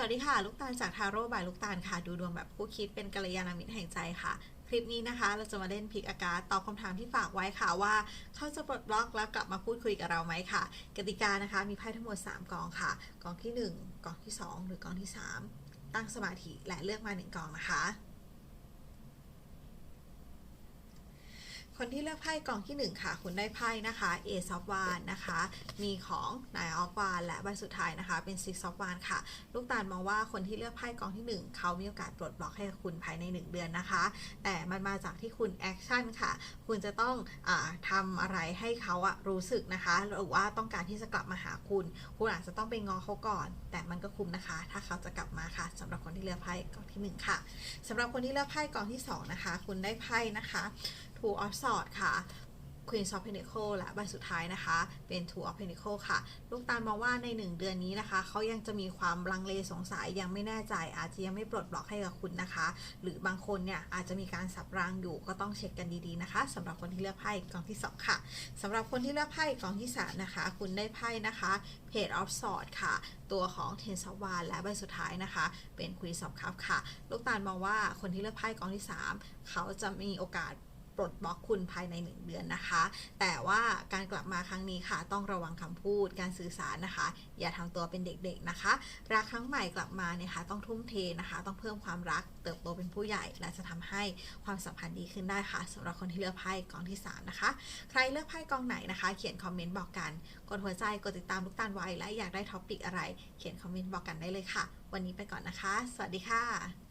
สวัสดีค่ะ ลูกตาลจากทาโร่บายลูกตาลค่ะ ดูดวงแบบคู่คิดเป็นกัลยาณมิตรแห่งใจค่ะ คลิปนี้นะคะ เราจะมาเล่นพิกอากาศตอบคำถามที่ฝากไว้ค่ะว่า เขาจะปลดบล็อกแล้วกลับมาพูดคุยกับเราไหมค่ะ กติกานะคะ มีไพ่ทั้งหมด 3 กองค่ะ กองที่ 1 กองที่ 2 หรือกองที่ 3 ตั้งสมาธิและเลือกมา 1 กองนะคะ คนที่เลือกไพ่กองที่ 1 ค่ะ คุณได้ไพ่นะคะ A ซอฟวานนะคะ มีของนายออฟวานและใบสุดท้ายนะคะ เป็นซิกซอฟวานค่ะ ลูกตาลมองว่าคนที่เลือกไพ่กองที่ 1 เขามีโอกาสปลดบล็อกให้คุณภายใน 1 เดือนนะคะ แต่มันมาจากที่คุณแอคชั่นค่ะ คุณจะต้องอาทำอะไรให้เขาอะรู้สึกนะคะ หรือว่าต้องการที่จะกลับมาหาคุณ คุณอาจจะต้องไปงอเขาก่อน แต่มันก็คุ้มนะคะ ถ้าเขาจะกลับมาค่ะสำหรับคนที่เลือกไพ่กองที่หนึ่งค่ะสำหรับคนที่เลือกไพ่กองที่สองนะคะ คุณได้ไพ่นะคะ Two of Swords ค่ะ Queen of Pentacles และใบสุดท้ายนะคะ เป็น Two of Pentacles ค่ะ ลูกตาลมองว่าใน 1 เดือนนี้นะคะ เขายังจะมีความลังเลสงสัยยังไม่แน่ใจ อาจจะยังไม่ปลดบล็อกให้กับคุณนะคะ หรือบางคนเนี่ยอาจจะมีการสับรางอยู่ก็ต้องเช็คกันดีๆนะคะสำหรับคนที่เลือกไพ่กองที่ 2 ค่ะสำหรับคนที่เลือกไพ่กองที่ 3 นะคะ คุณได้ไพ่นะคะ Page of Swords ค่ะ ตัวของ Ten of w a n d และใบสุดท้ายนะคะ เป็น Queen of Cups ค่ะ ลูกตาลมองว่าคนที่เลือกไพ่กองที่ 3 เขาจะมีโอกาส ปลดบล็อกคุณภายใน 1 เดือนนะคะ แต่ว่าการกลับมาครั้งนี้ค่ะ ต้องระวังคำพูดการสื่อสารนะคะ อย่าทำตัวเป็นเด็กๆนะคะ รักครั้งใหม่กลับมาเนี่ยค่ะต้องทุ่มเทนะคะ ต้องเพิ่มความรักเติบโตเป็นผู้ใหญ่ และจะทำให้ความสัมพันธ์ดีขึ้นได้ค่ะสำหรับคนที่เลือกไพ่กองที่ 3 นะคะ ใครเลือกไพ่กองไหนนะคะ เขียนคอมเมนต์บอกกัน กดหัวใจกดติดตามลูกตาลไว้และอยากได้ท็อปิกอะไร เขียนคอมเมนต์บอกกันได้เลยค่ะ วันนี้ไปก่อนนะคะ สวัสดีค่ะ